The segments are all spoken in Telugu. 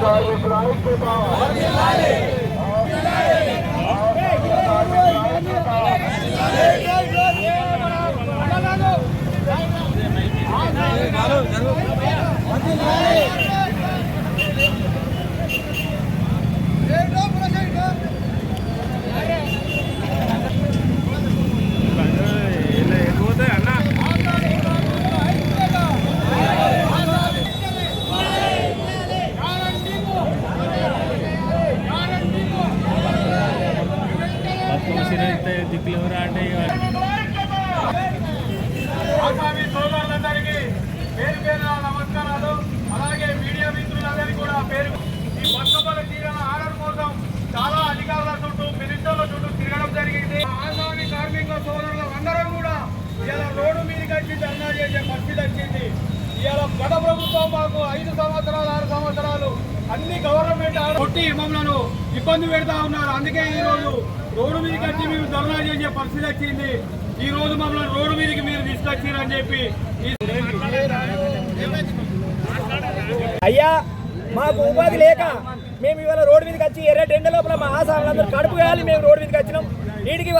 కార్మికుల ఐక్యత దిక్కులు ఎవరు అంటే ఆసామి సోదరులందరికీ పేరు పేరు నమస్కారాలు అలాగే మీడియా మిత్రులందరికీ కూడా పేరు ఈ బతుకమ్మల తీరన ఆర్డర్ కోసం చాలా అధికారుల చుట్టూ మినిస్టర్ల చుట్టూ తిరగడం జరిగింది ఆసామి కార్మిక సోదరులు అందరం కూడా ఇలా రోడ్డు మీదకి వచ్చి ధర్నా చేసే పరిస్థితి వచ్చింది ఇవాళ గత ప్రభుత్వం మాకు ఐదు సంవత్సరాలు ఆరు సంవత్సరాలు అన్ని గవర్నమెంట్ కొట్టి మమ్మల్ని ఇబ్బంది పెడతా ఉన్నారు. అందుకే ఈ రోజు రోడ్డు మీదకి వచ్చి మేము ధర్నా చేసే పరిస్థితి వచ్చింది. ఈ రోజు మమ్మల్ని రోడ్డు మీదకి మీరు తీసుకొచ్చారని చెప్పి అయ్యా మాకు ఉపాధి లేక మేము ఇవాళ రోడ్డు మీదకి వచ్చి ఎర్ర టెండ లోపల మా ఆశాలందరూ కడుపు కాయాలి మేము రోడ్డు మీదకి వచ్చినాం. వీటికి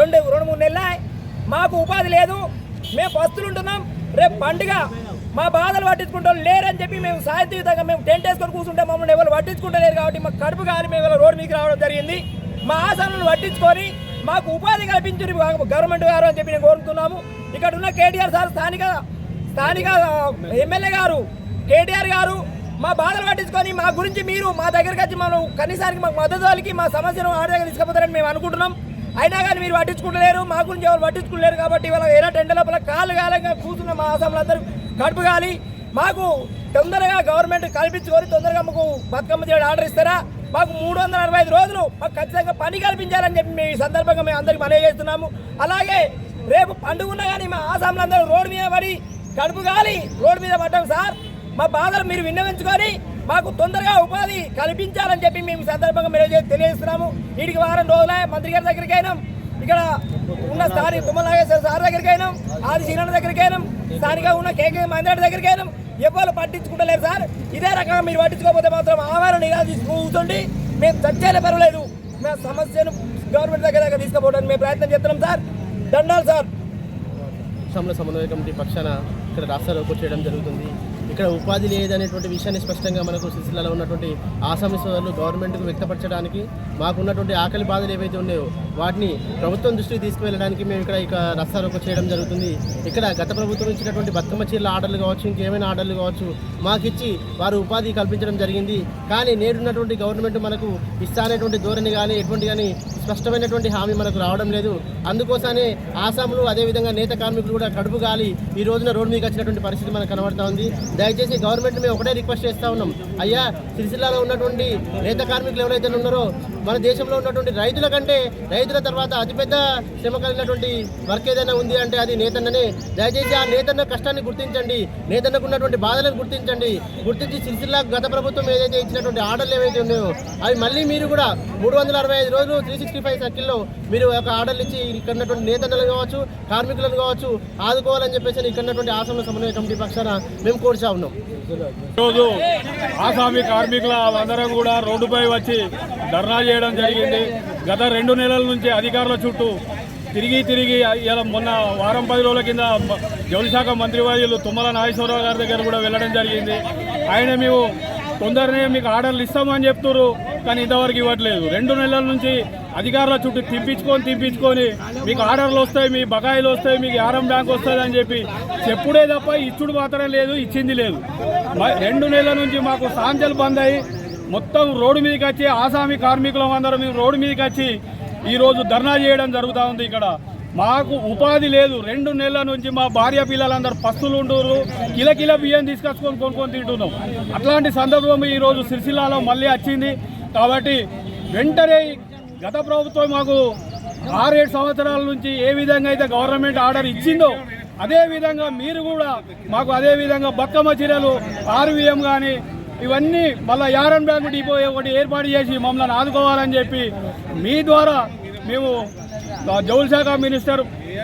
రెండు రెండు మూడు నెలలు మాకు ఉపాధి లేదు. మేము పస్తులు ఉంటున్నాం. రేపు పండుగ మా బాధలు పట్టించుకుంటాం లేరని చెప్పి మేము సాహిత్యంగా మేము టెంట్ వేసుకొని కూర్చుంటే మమ్మల్ని ఎవరు పట్టించుకుంటలేరు కాబట్టి మాకు కడుపు కాలి మేము రోడ్డు మీదకి రావడం జరిగింది. మా ఆసాములను పట్టించుకొని మాకు ఉపాధి కల్పించు గవర్నమెంట్ గారు అని చెప్పి నేను కోరుతున్నాము ఇక్కడ ఉన్న కేటీఆర్ సార్ స్థానిక స్థానిక ఎమ్మెల్యే గారు కేటీఆర్ గారు మా బాధలు పట్టించుకొని మా గురించి మీరు మా దగ్గరికి వచ్చి మనం కనీసానికి మాకు మద్దతు వాళ్ళకి మా సమస్యను ఆడ దగ్గర తీసుకుపోతారని మేము అనుకుంటున్నాం. అయినా కానీ మీరు పట్టించుకుంటలేరు మా గురించి ఎవరు పట్టించుకోలేరు కాబట్టి ఇవాళ ఏదో టెండ లోపల కాలు కాలంగా కూర్చున్న మా ఆసాములు అందరూ కడుపు కాలి మాకు తొందరగా గవర్నమెంట్ కల్పించుకొని తొందరగా మాకు బతుకమ్మ చేయడం ఆర్డర్ ఇస్తారా? మాకు మూడు వందల అరవై ఐదు రోజులు మాకు ఖచ్చితంగా పని కల్పించాలని చెప్పి మీ సందర్భంగా మేము అందరికి మనవి చేస్తున్నాము. అలాగే రేపు పండుగ ఉన్నా కానీ మా ఆసాములందరూ రోడ్డు మీద పడి కడుపు గాలి రోడ్డు మీద పడ్డాం సార్. మా బాధలు మీరు విన్నవించుకొని మాకు తొందరగా ఉపాధి కల్పించాలని చెప్పి మేము సందర్భంగా మీరు తెలియజేస్తున్నాము. వీటికి వారం రోజుల మంత్రి గారి దగ్గరికి అయినాం. ఇక్కడ ఉన్న స్థానిక తుమ్మల నాగేశ్వర సార్ దగ్గరికి అయినాం. ఆది శ్రీనాథ్ దగ్గరికి అయినాం. స్థానికంగా ఉన్న కేకే మహేంద్ర దగ్గరికి అయినాం. ఎవరు పట్టించుకుంటలేరు సార్. ఇదే రకంగా మీరు పట్టించుకోకపోతే మాత్రం ఆహారం నిరాశ కూర్చోండి మేము చచ్చేనే పర్వాలేదు. మా సమస్యను గవర్నమెంట్ దగ్గర దగ్గర తీసుకుపోవడానికి మేము ప్రయత్నం చేస్తున్నాం సార్. దండాలు సార్. సమన్వయ కమిటీ పక్షాన ఇక్కడ రాష్ట్రాలకు చేయడం జరుగుతుంది. ఇక్కడ ఉపాధి లేదనేటువంటి విషయాన్ని స్పష్టంగా మనకు సిరిసిల్లలో ఉన్నటువంటి ఆసామి సోదరులు గవర్నమెంట్కు వ్యక్తపరచడానికి మాకున్నటువంటి ఆకలి బాధలు ఏవైతే ఉన్నాయో వాటిని ప్రభుత్వం దృష్టికి తీసుకువెళ్ళడానికి మేము ఇక్కడ ఇక రస్తారోకో చేయడం జరుగుతుంది. ఇక్కడ గత ప్రభుత్వం ఇచ్చినటువంటి బతుకమ్మ చీరల ఆర్డర్లు కావచ్చు ఇంకేమైనా ఆర్డర్లు కావచ్చు మాకిచ్చి వారు ఉపాధి కల్పించడం జరిగింది. కానీ నేడున్నటువంటి గవర్నమెంట్ మనకు ఇస్తానేటువంటి ధోరణి కానీ ఎటువంటి కానీ స్పష్టమైనటువంటి హామీ మనకు రావడం లేదు. అందుకోసమే ఆసాములు అదేవిధంగా నేత కార్మికులు కూడా కడుపు గాలి ఈ రోజున రోడ్డు మీకు వచ్చినటువంటి పరిస్థితి మనకు కనబడుతూ ఉంది. దయచేసి గవర్నమెంట్ మేము ఒకటే రిక్వెస్ట్ చేస్తూ ఉన్నాం. అయ్యా సిరిసిల్లాలో ఉన్నటువంటి నేత కార్మికులు ఎవరైతే ఉన్నారో మన దేశంలో ఉన్నటువంటి రైతుల కంటే రైతుల తర్వాత అతిపెద్ద శ్రమ కలిగినటువంటి వర్క్ ఏదైనా ఉంది అంటే అది నేతన్ననే. దయచేసి ఆ నేతన్న కష్టాన్ని గుర్తించండి. నేతన్నకు ఉన్నటువంటి బాధలను గుర్తించండి. గుర్తించి సిరిసిల్లా గత ప్రభుత్వం ఏదైతే ఇచ్చినటువంటి ఆర్డర్లు ఏవైతే ఉన్నాయో అవి మళ్ళీ మీరు కూడా మూడు వందల అరవై ఐదు రోజులు త్రీ సిక్స్టీ ఫైవ్ సర్కిల్లో మీరు ఒక ఆర్డర్లు ఇచ్చి ఇక్కడ ఉన్నటువంటి నేతన్నలు కావచ్చు కార్మికులను కావచ్చు ఆదుకోవాలని చెప్పేసి ఇక్కడ ఉన్నటువంటి ఆసంలో సమన్వయ కమిటీ పక్షాన మేము కోరుచా ఉన్నాం. ఈరోజు ఆసామి కార్మికుల అందరం కూడా రోడ్డుపై వచ్చి ధర్నా చేయడం జరిగింది. గత రెండు నెలల నుంచి అధికారుల చుట్టూ తిరిగి తిరిగి ఇలా మొన్న వారం పది రోజుల కింద మ- జౌళి శాఖ మంత్రివర్యులు తుమ్మల నాగేశ్వరరావు గారి దగ్గర కూడా వెళ్ళడం జరిగింది. ఆయన మేము తొందరనే మీకు ఆర్డర్లు ఇస్తామని చెప్తున్నారు కానీ ఇంతవరకు ఇవ్వట్లేదు. రెండు నెలల నుంచి అధికారుల చుట్టూ తిప్పించుకొని తిప్పించుకొని మీకు ఆర్డర్లు వస్తాయి మీ బకాయిలు వస్తాయి మీకు ఆరం బ్యాంక్ వస్తుంది అని చెప్పి చెప్పుడే తప్ప ఇచ్చుడు మాత్రం లేదు ఇచ్చింది లేదు. రెండు నెలల నుంచి మాకు సాంచలు బంద్ అయ్యి మొత్తం రోడ్డు మీదకి వచ్చి ఆసామి కార్మికులం అందరం రోడ్డు మీదకి వచ్చి ఈరోజు ధర్నా చేయడం జరుగుతూ ఉంది ఇక్కడ. మాకు ఉపాధి లేదు. రెండు నెలల నుంచి మా భార్య పిల్లలందరూ పస్తులు ఉండరు కిల కిల బియ్యం తీసుకొచ్చుకొని కొనుక్కొని తింటున్నాం. అట్లాంటి సందర్భం ఈరోజు సిరిసిల్లాలో మళ్ళీ వచ్చింది. కాబట్టి వెంటనే గత ప్రభుత్వం మాకు ఆరేడు సంవత్సరాల నుంచి ఏ విధంగా అయితే గవర్నమెంట్ ఆర్డర్ ఇచ్చిందో అదే విధంగా మీరు కూడా మాకు అదే విధంగా బతుకమ్మ చీరలు ఆర్వీఎం కానీ ఇవన్నీ మళ్ళీ యారన్ బ్యాంకు డిపో ఒకటి ఏర్పాటు చేసి మమ్మల్ని ఆదుకోవాలని చెప్పి మీ ద్వారా మేము జౌళ శాఖ మినిస్టర్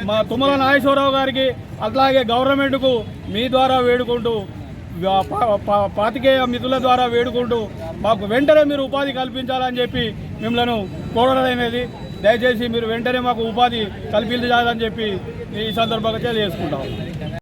మా తుమ్మల నాగేశ్వరరావు గారికి అట్లాగే గవర్నమెంట్కు మీ ద్వారా వేడుకుంటూ పాతికేయ మిధుల ద్వారా వేడుకుంటూ మాకు వెంటనే మీరు ఉపాధి కల్పించాలని చెప్పి మిమ్మల్ని కోరడమైనది దయచేసి మీరు వెంటనే మాకు ఉపాధి కల్పించాలని చెప్పి ఈ సందర్భంగా తెలియజేసుకుంటాం.